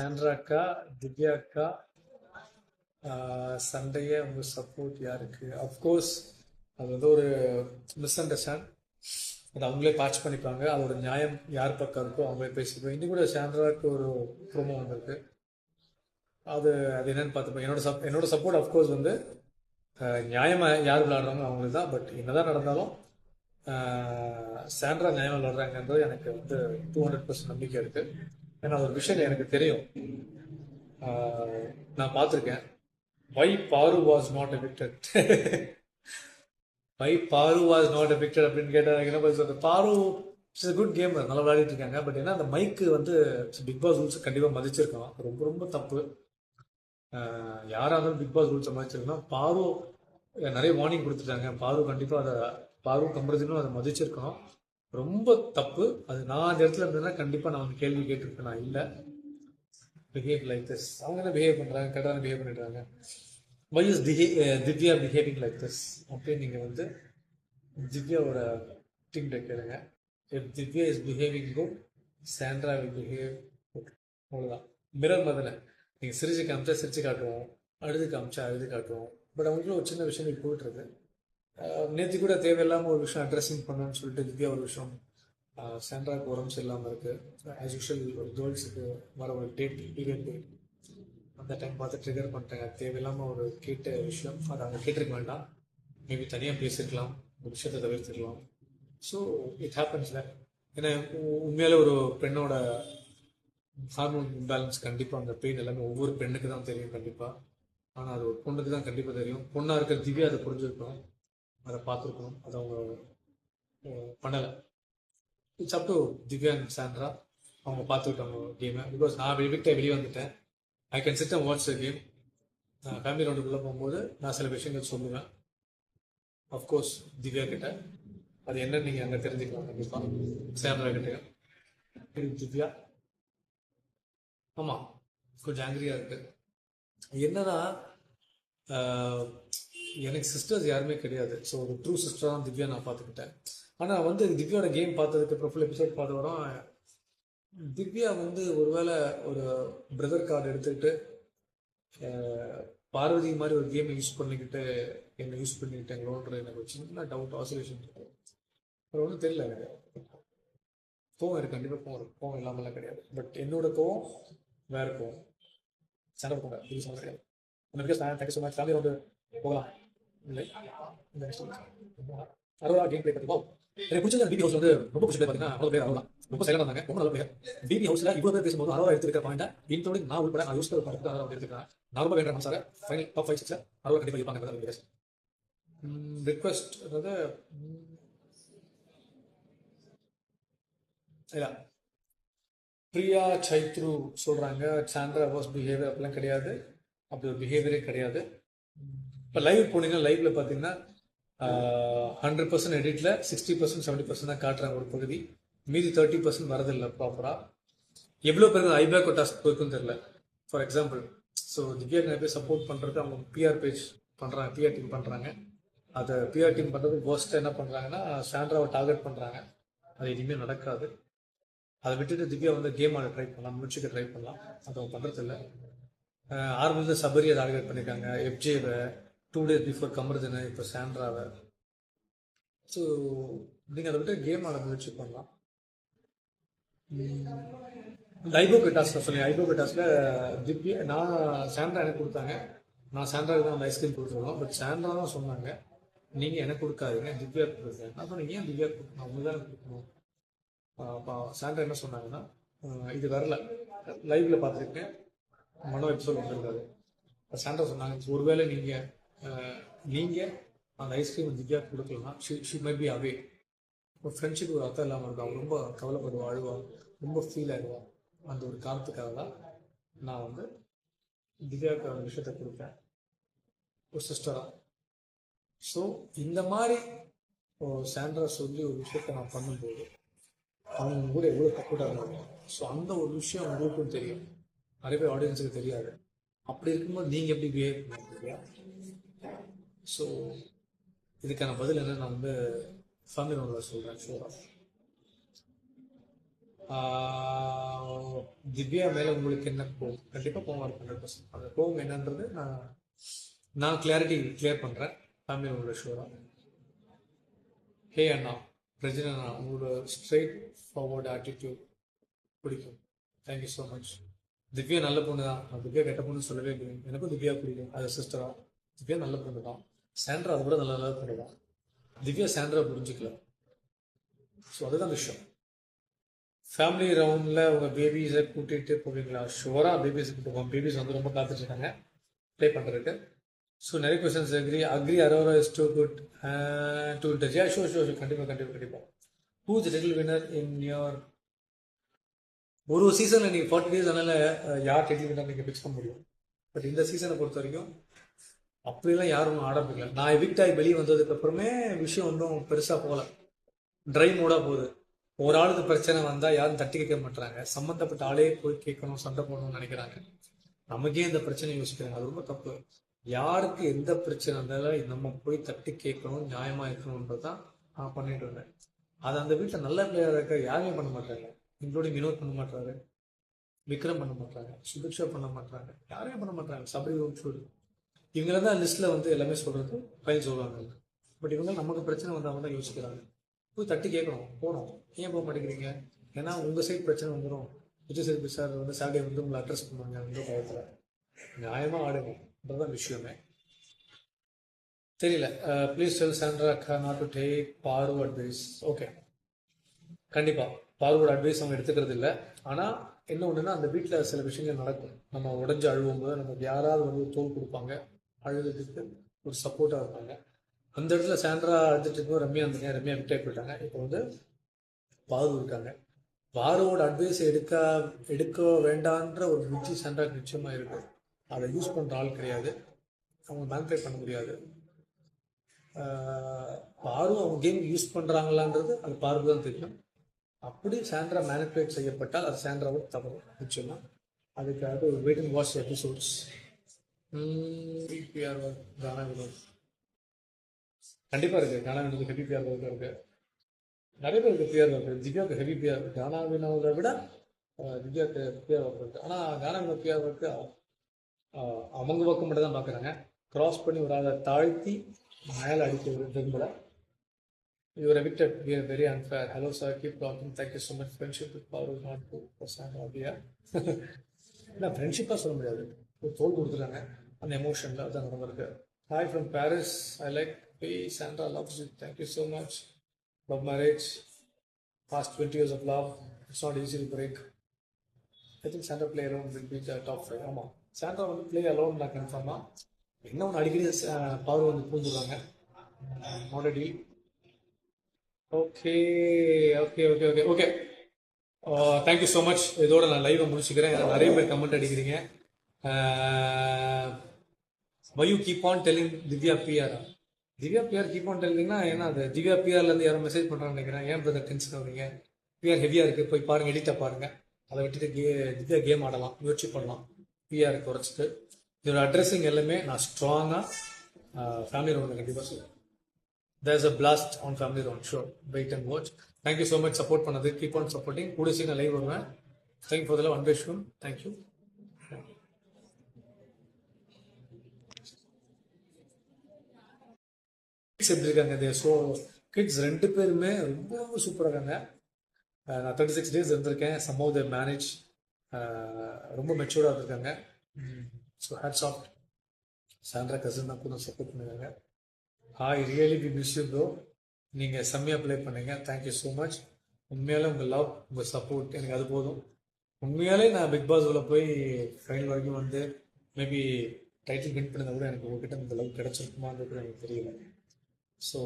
Sandra அக்கா திவ்யா அக்கா சண்டையே உங்க சப்போர்ட் யாருக்கு? அஃப்கோர்ஸ் அது வந்து ஒரு மிஸ் அண்டர்ஸ்டாண்ட் அது அவங்களே பேட்ச் பண்ணிப்பாங்க. அதோட நியாயம் யார் பக்கம் இருக்கோ அவங்களே பேசிப்போம் இன்னும் கூட சாண்ட்ராக்கு ஒரு ப்ரோமோ வந்திருக்கு. அது அது என்னன்னு பார்த்துப்போம். என்னோட சப் என்னோட சப்போர்ட் அஃப்கோர்ஸ் வந்து நியாயமாக நியாயமா யார் விளாடுறாங்க அவங்களுக்கு தான். பட் என்னதான் நடந்தாலும் சாண்ட்ரா நியாயம் விளாடுறாங்கன்றது எனக்கு வந்து டூ ஹண்ட்ரட் பர்சன்ட் நம்பிக்கை இருக்கு. ஏன்னா ஒரு விஷயம் எனக்கு தெரியும். நான் பார்த்துருக்கேன். வை பாரு வாஸ் நாட் எஃபிக்டட் வை பாரு வாஸ் நாட் எஃபிக்டட் அப்படின்னு கேட்டால் என்ன பதில் சொல்றது? பாரு இட்ஸ் குட் கேம் நல்லா விளையாடிட்டு இருக்காங்க. பட் ஏன்னா அந்த மைக்கு வந்து பிக் பாஸ் ரூல்ஸ் கண்டிப்பாக மதிச்சிருக்கோம் ரொம்ப ரொம்ப தப்பு. யாராக இருந்தாலும் பிக் பாஸ் ரூல்ஸை மதிச்சிருக்கணும். பாரு நிறைய வார்னிங் கொடுத்துட்டாங்க. பாரு கண்டிப்பாக அதை பாரு கம்பரதினும் அதை மதிச்சிருக்கணும். ரொம்ப தப்பு. அது நான் அந்த இடத்துல இருந்தேன்னா கண்டிப்பாக நான் வந்து கேள்வி கேட்டிருப்பேன்? நான் இல்லை. பிஹேவ் லைக் திஸ் அவங்க என்ன பிஹேவ் பண்ணுறாங்க கரெக்டாக பிஹேவ் பண்ணிடுறாங்க. Why is Divya behaving like this அப்படின்னு நீங்கள் வந்து திவ்யாவோட டீம்கிட்ட கேளுங்க. If Divya is behaving good Sandra will behave good அவ்வளோதான் மிரர் மதனை நீங்கள் சிரிச்சு காமிச்சா சிரிச்சு காட்டுவோம். அழுது காமிச்சா அழுது காட்டுவோம். பட் அவங்களும் ஒரு சின்ன விஷயம் போயிட்டு இருக்கு. நேற்று கூட தேவையில்லாமல் ஒரு விஷயம் அட்ரஸிங் பண்ணணும்னு சொல்லிட்டு திவ்யா ஒரு விஷயம் ஆஹ் சாண்ட்ராக்கு உடம்பு சரியில்லாமல் இருக்குது ஆஸ் யூஷுவல் ஒரு கேர்ள்ஸுக்கு வர ஒரு டேட் பீரியட் டேட் அந்த டைம் பார்த்து ட்ரிகர் பண்ணிட்டேன். தேவையில்லாமல் ஒரு கேட்ட விஷயம் அதை அவங்க கேட்டிருக்க வேண்டாம். மேபி தனியாக பேசியிருக்கலாம் ஒரு விஷயத்தை தவிர்த்துக்கலாம். ஸோ இட் ஹேப்பன்ஸ்ல ஏன்னா உ- உண்மையாலே ஒரு பெண்ணோட ஹார்மோன் இம்பேலன்ஸ் கண்டிப்பாக அந்த பெயின் எல்லாமே ஒவ்வொரு பெண்ணுக்கு தான் தெரியும் கண்டிப்பாக ஆனால் அது ஒரு பொண்ணுக்கு தான் கண்டிப்பாக தெரியும். பொண்ணாக இருக்கிற திவ்யா அதை புரிஞ்சுருக்கோம் அதை பார்த்துருக்கணும். அதை அவங்க பண்ணலை. It's up to Divya and Sandra அவங்க பார்த்துக்கிட்டாங்க கேமை பிகாஸ் நான் விட்டு வெளியே வந்துட்டேன். I can sit and watch the game நான் ஃபேமிலி ரவுண்டுக்குள்ளே போகும்போது நான் சில விஷயங்கள் சொல்லுவேன். அஃப்கோர்ஸ் திவ்யா கிட்ட. அது என்னன்னு நீங்கள் அங்கே தெரிஞ்சுக்கலாம். கண்டிப்பாக சாண்ட்ரா கிட்ட. திவ்யா ஆமாம் கொஞ்சம் ஆங்கிரியாக இருக்குது என்னன்னா எனக்கு சிஸ்டர்ஸ் யாருமே கிடையாது ஸோ ஒரு ட்ரூ சிஸ்டர் தான் திவ்யா நான் பார்த்துக்கிட்டேன் ஆனால் வந்து திவ்யாவோட கேம் பார்த்ததுக்கு ப்ரொஃபைல் எபிசோட் பார்த்த திவ்யா வந்து ஒருவேளை ஒரு பிரதர் கார்டு எடுத்துக்கிட்டு பார்வதி மாதிரி ஒரு கேமை யூஸ் பண்ணிக்கிட்டு என்னை யூஸ் பண்ணிக்கிட்டாங்களோன்ற எனக்கு ஒரு சின்ன டவுட் ஆசோலேஷன் இருக்கும் அது ஒன்றும் தெரியல எனக்கு கோவம் இருக்கு கண்டிப்பாக கோவம் இருக்கு கோவம் இல்லாமலாம் கிடையாது பட் என்னோட கோவம் வேற கோவம் சண்டை போங்க சொல்ல கிடையாது உங்களுக்கு தேங்க்யூ ஸோ மச் ஃபேமிலி வந்து போகலாம் இல்லை. அரோரா கேம் பிளே பற்றி எனக்கு பிடிச்சது பிபி ஹவுஸ் வந்து ரொம்ப பிடிச்சது பார்த்தீங்கன்னா அவ்வளோ பேர் அரோரா ரொம்ப சைலண்டாக இருந்தாங்க ரொம்ப நல்ல பேர் பிபி ஹவுஸ்ல இவ்வளோ பேர் பேசும்போது அரோரா எடுத்துருக்க பாயிண்ட் இன்னோட நான் உள்பட நான் யூஸ் பண்ண பாயிண்ட் அரோரா எடுத்துக்கிறேன் நான் ரொம்ப வேண்டாம் sir. Final top five six Aurora கண்டிப்பாக இருப்பாங்க ரிக்வெஸ்ட் அதாவது இல்லை பிரியா சைத்ரு சொல்றாங்க சாண்ட்ரா வாஸ் பிஹேவியர் அப்படிலாம் கிடையாது. அப்படி ஒரு பிஹேவியரே கிடையாது. இப்போ லைவ் போனீங்கன்னா லைவ்ல பார்த்தீங்கன்னா ஹண்ட்ரட் பர்சன்ட் எடிட்ல சிக்ஸ்டி பர்சன்ட் செவன்டி பர்சன்ட் தான் காட்டுறாங்க ஒரு பகுதி. மீதி தேர்ட்டி பர்சன்ட் வரதில்லை ப்ராப்பராக எவ்வளோ பேருக்கு ஐபேக் டாஸ்க் போயிருக்குன்னு தெரியல. ஃபார் எக்ஸாம்பிள் ஸோ திவ்யா நிறைய பேர் சப்போர்ட் பண்ணுறது அவங்க பிஆர் பேஜ் பண்ணுறாங்க பிஆர் டீம் பண்ணுறாங்க அதை பிஆர் டீம் பண்ணுறது ஃபர்ஸ்ட் என்ன பண்ணுறாங்கன்னா சாண்ட்ராவை டார்கெட் பண்ணுறாங்க அது இனிமேல் நடக்காது. அதை விட்டுட்டு திவ்யா வந்து கேம் ஆட ட்ரை பண்ணலாம் முடிச்சுக்க ட்ரை பண்ணலாம். அது அவங்க பண்ணுறது ஆரம்பத்தில் சபரியை டார்கெட் பண்ணியிருக்காங்க எஃப்ஜேவை டூ டேஸ் பிஃபோர் கமர்ஜன் இப்போ சாண்ட்ராவை ஸோ நீங்கள் அதை விட்டு கேம் ஆட முயற்சி பண்ணலாம். இந்த ஐபோ கட்டாஸ் சொல்லி ஐபோ கட்டாஸ்ல திவ்யா நான் சாண்ட்ரா எனக்கு கொடுத்தாங்க. நான் சாண்ட்ராவுக்கு தான் அந்த ஐஸ்கிரீம் கொடுத்துருக்கோம் பட் சாண்ட்ரா தான் சொன்னாங்க நீங்கள் எனக்கு கொடுக்காதீங்க திவ்யா கொடுக்குறேன் நான் சொன்னேன் ஏன் திவ்யா கொடுக்கணும்? அவங்க தான் கொடுக்கணும். அப்போ சாண்ட்ரா என்ன சொன்னாங்கன்னா இது வரல. லைவில் பார்த்துருக்கேன். மனோ எபிசோட் வந்திருக்காரு சாண்ட்ரா சொன்னாங்க ஒருவேளை நீங்கள் நீங்கள் அந்த ஐஸ்கிரீம் திவ்யா கொடுக்கலாம் she she may be away ஒரு ஃப்ரெண்ட்ஷிப் ஒரு அர்த்தம் இல்லாமல் இருக்கும் அவள் ரொம்ப கவலைப்படுவா அழுவா ரொம்ப ஃபீல் ஆகிடுவான் அந்த ஒரு காரணத்துக்காக தான் நான் வந்து திவ்யாவுக்கு அந்த விஷயத்த கொடுப்பேன் ஒரு சிஸ்டராக ஸோ இந்த மாதிரி ஒரு சாண்ட்ரா சொல்லி ஒரு விஷயத்த நான் பண்ணும்போது அவங்க கூட எவ்வளோ சப்போர்ட்டாக இருந்தாங்க. ஸோ அந்த ஒரு விஷயம் உங்களுக்கும் தெரியும். நிறைய பேர் ஆடியன்ஸுக்கு தெரியாது. அப்படி இருக்கும்போது நீங்கள் எப்படி பிஹேவ் பண்ணுறீங்க ஸோ இதுக்கான பதில் என்ன நான் வந்து ஃபேமிலி மெம்பர் சொல்கிறேன் ஷூராக திவ்யா மேல உங்களுக்கு என்ன கோவம்? கண்டிப்பா கோவம் இருக்கு ஹண்ட்ரட் பர்சன்ட் அந்த கோவம் என்னன்றது நான் நான் கிளாரிட்டி கிளியர் பண்றேன். ஃபேமிலி உங்களோட ஷூரா ஹே அண்ணா பிரஜன அண்ணா உங்களோட ஸ்ட்ரெயிட் ஃபார்வர்ட் ஆட்டிடியூட் பிடிக்கும். Thank you so much Divya நல்ல பொண்ணு தான் நான் திவ்யா கெட்ட பொண்ணு சொல்லவே இல்லை எனக்கும் திவ்யா பிடிக்கும். அது சிஸ்டரா திவ்யா நல்ல பொண்ணு தான் சாண்ட்ரா அது கூட நல்ல நல்லா பண்ணுவான். திவ்யா சாண்ட்ரா புரிஞ்சுக்கல. ஸோ அதுதான் விஷயம் ஃபேமிலி ரவுண்டில் உங்கள் பேபிஸை கூட்டிகிட்டு போவீங்களா? ஷுவராக பேபிஸை கூட்டு போவோம். பேபிஸ் வந்து ரொம்ப காத்துட்டு இருக்காங்க ப்ளே பண்ணுறதுக்கு ஸோ நிறைய questions agree agree Aurora is too good to touch yeah show show show கண்டிப்பாக கண்டிப்பாக கண்டிப்பாக who the little winner in your ஒரு சீசனில் நீங்கள் ஃபார்ட்டி டேஸ் அதனால் யார் டெட்டில் வினர் நீங்கள் ஃபிக்ஸ் பண்ண முடியும். பட் இந்த சீசனை பொறுத்த வரைக்கும் அப்படிலாம் யாரும் ஆரம்பிக்கல. நான் எவிக்ட் ஆகி வெளியே வந்ததுக்கு அப்புறமே விஷயம் ஒன்றும் பெருசாக போகல. ட்ரை மூடாக போகுது. ஒரு ஆளுக்கு பிரச்சனை வந்தால் யாரும் தட்டி கேட்க மாட்டுறாங்க சம்மந்தப்பட்ட ஆளே போய் கேட்கணும் சண்டை போடணும்னு நினைக்கிறாங்க. நமக்கே இந்த பிரச்சனை யோசிக்கிறாங்க. அது ரொம்ப தப்பு. யாருக்கு எந்த பிரச்சனை இருந்தாலும் நம்ம போய் தட்டி கேட்கணும் நியாயமாக இருக்கணும்ன்றது தான் நான் பண்ணிட்டு இருந்தேன் அது அந்த வீட்டில் நல்ல பிள்ளையாக இருக்க யாருமே பண்ண மாட்டாங்க. இன்க்ளூடிங் வினோத் பண்ண மாட்டாரு. விக்ரம் பண்ண மாட்டாங்க சுபிக்ஷா பண்ண மாட்டாங்க யாரையும் பண்ண மாட்டாங்க. சபரி சொல்லு இவங்கள தான் லிஸ்ட்டில் வந்து எல்லாமே சொல்கிறது ஃபைல் சொல்லுவாங்க பட் இவங்க நமக்கு பிரச்சனை வந்தவங்க தான் யோசிக்கிறாங்க. போய் தட்டி கேட்கணும் போகணும் ஏன் போக மாட்டேங்கிறீங்க? ஏன்னா உங்கள் சைட் பிரச்சனை வந்துடும் விஜய் சேதுபதி சார் வந்து சாட்டர்டே வந்து உங்களை அட்ரஸ் பண்ணுவாங்க வந்து பயத்தில். நியாயமா ஆடுங்கன்றதான் விஷயமே. தெரியல. ப்ளீஸ் டெல் சாண்ட்ரா அக்கா not to take Paru advice okay கண்டிப்பாக பார்வோட அட்வைஸ் அவங்க எடுத்துக்கிறது இல்லை. ஆனால் என்ன ஒன்றுன்னா அந்த வீட்டில் சில விஷயங்கள் நடக்கும். நம்ம உடஞ்சு அழுவும் போது யாராவது வந்து தோல் கொடுப்பாங்க. அழுதுக்கு ஒரு சப்போர்ட்டாக இருப்பாங்க. அந்த இடத்துல சாண்ட்ரா அழுதுட்டு இருக்கும் ரம்யா இருந்தாங்க ரம்யா விட்டே போயிட்டாங்க. இப்போ வந்து பாரு இருக்காங்க. பாருவோட அட்வைஸ் எடுக்க எடுக்க வேண்டான்ற ஒரு புத்தி சாண்ட்ராக்கு நிச்சயமாக இருக்கு. அதை யூஸ் பண்ணுற ஆள் கிடையாது. அவங்க மேனிஃபை பண்ண முடியாது. பாரும் பாரு அவங்க கேம் யூஸ் பண்ணுறாங்களான்றது அது பாருக்கு தான் தெரியும். அப்படி சாண்ட்ரா மேனிபுலேட் செய்யப்பட்டால் அது சாண்ட்ராவோட தவறு நிச்சயமாக அதுக்காக ஒரு wait and watch episodes PR Gana Vinoth கண்டிப்பா இருக்கு. Gana Vinoth heavy PR work இருக்கு. நிறைய பேருக்கு பிஆர் ஒர்க் இருக்கு ஹெவி பிஆர் கானா வினோதை விட அஹ், பிஆர் ஒர்க் இருக்கு. ஆனா கானா வினோத் பிஆர் ஒர்க்கு அவங்க பக்கம் மட்டும் தான் பார்க்குறாங்க கிராஸ் பண்ணி ஒரு ஆளை தாழ்த்தி மேலே அடிக்க விரும்பல. Your evicted we are very unfair hello sir keep talking thank you so much friendship with power not two percent அப்படியா இல்லை ஃப்ரெண்ட்ஷிப்பாக சொல்ல முடியாது. ஒரு தோல் கொடுத்துருக்காங்க அந்த எமோஷனில் அதான் நடந்திருக்கு. Hi from Paris I like be Sandra love you thank you so much love marriage past 20 years of love. It's not easy to break. I think Sandra play alone will be the top five. ஆமாம் சாண்ட்ரா வந்து play alone நான் கன்ஃபார்மாக என்ன ஒன்று அடிக்கடி power வந்து பூந்துடுறாங்க not deal okay okay okay okay okay thank you so much இதோட நான் லைவை முடிச்சுக்கிறேன். நிறைய பேர் கமெண்ட் அடிக்கிறீங்க. Why you keep on telling Divya பிஆரா Divya PR keep on டெல்லிங்னா ஏன்னா அது திவ்யா பிஆர்லேருந்து யாரும் மெசேஜ் பண்ணுறான்னு நினைக்கிறேன். ஏன் பிரதர் டென்ஷன் ஆகுறீங்க? பிஆர் ஹெவியாக இருக்குது போய் பாருங்கள் எடிட்டாக பாருங்கள் அதை விட்டுட்டு கே திவ்யா கேம் ஆடலாம் முயற்சி பண்ணலாம். பிஆர் குறைச்சிட்டு. இதோட அட்ரஸிங் எல்லாமே நான் ஸ்ட்ராங்காக ஃபேமிலி ரவுண்ட் கண்டிப்பாக சொல்லுவேன் there's a blast on family round show wait and watch thank you so much support பண்ணது கீப் ஆன் சப்போர்ட்டிங் கூட சீக்கிரம் லைவ் வருவேன். தேங்க்யூ ஃபார் தல அன்பேஷ்வம் தேங்க்யூ கிட்ஸ் எப்படி இருக்காங்க? இந்த ஸோ கிட்ஸ் ரெண்டு பேருமே ரொம்ப ரொம்ப சூப்பராக இருக்காங்க. நான் தேர்ட்டி சிக்ஸ் டேஸ் இருந்திருக்கேன். சம் ஆஃப் த மேனேஜ் ரொம்ப மெச்சூர்டாக இருக்காங்க so hats off Sandra cousin தான் கூட சப்போர்ட் பண்ணிருக்காங்க. Hi really be miss you bro நீங்கள் செம்மையாக ப்ளே பண்ணீங்க. தேங்க்யூ ஸோ மச் உண்மையாலே உங்கள் லவ் உங்கள் சப்போர்ட் எனக்கு அது போதும். உண்மையாலே நான் பிக் பாஸ் உள்ள போய் ஃபைனல் வரைக்கும் வந்து மேபி டைட்டில் வின் பண்ணதை கூட எனக்கு உங்ககிட்ட இந்த லவ் கிடைச்சிருக்குமான்றது எனக்கு தெரியல. ஸோ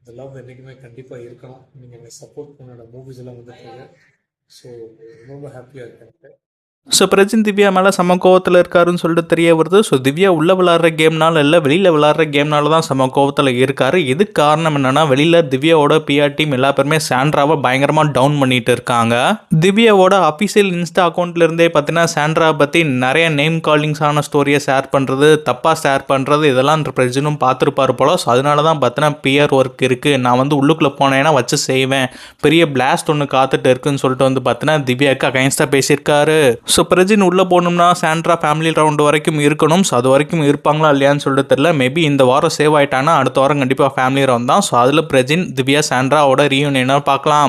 இந்த லவ் என்றைக்குமே கண்டிப்பாக இருக்கணும். நீங்கள் என்னை சப்போர்ட் பண்ணோட மூவிஸ் எல்லாம் வந்துட்டு ஸோ ரொம்ப ஹாப்பியாக இருக்கேன். ஸோ பிரஜின் திவ்யா மேலே சம கோவத்தில் இருக்காருன்னு சொல்லிட்டு தெரிய வருது. ஸோ திவ்யா உள்ளே விளாட்ற கேம்னால இல்லை வெளியில் விளாட்ற கேம்னால தான் சம கோவத்தில் இருக்காரு. இதுக்கு காரணம் என்னென்னா வெளியில் திவ்யாவோட பிஆர் டீம் எல்லா பேருமே சாண்ட்ராவை பயங்கரமாக டவுன் பண்ணிட்டு இருக்காங்க. திவ்யாவோட அஃபிஷியல் இன்ஸ்டா அக்கௌண்ட்ல இருந்தே பார்த்தீங்கன்னா சாண்ட்ரா பற்றி நிறைய நேம் காலிங்ஸான ஸ்டோரியை ஷேர் பண்ணுறது தப்பாக ஷேர் பண்ணுறது இதெல்லாம் பிரஜினும் பார்த்துருப்பாரு போல. ஸோ அதனால தான் பார்த்தீங்கன்னா பிஆர் ஒர்க் இருக்குது நான் வந்து உள்ளுக்குள்ளே போனேன்னா வச்சு செய்வேன். பெரிய பிளாஸ்ட் ஒன்று காத்துட்டு இருக்குன்னு சொல்லிட்டு வந்து பார்த்தீங்கன்னா திவ்யாவுக்கு அகைன்ஸ்டாக பேசியிருக்காரு. ஸோ பிரஜின் உள்ளே போகணும்னா சாண்ட்ரா ஃபேமிலி ரவுண்டு வரைக்கும் இருக்கணும். ஸோ அது வரைக்கும் இருப்பாங்களா இல்லையான்னு சொல்லிட்டு தெரியல. மேபி இந்த வாரம் சேவ் ஆகிட்டானா அடுத்த வாரம் கண்டிப்பாக ஃபேமிலி ரவுண்ட் தான். ஸோ அதில் பிரஜின் திவ்யா சாண்ட்ராவோட ரீயூனியனாக பார்க்கலாம்.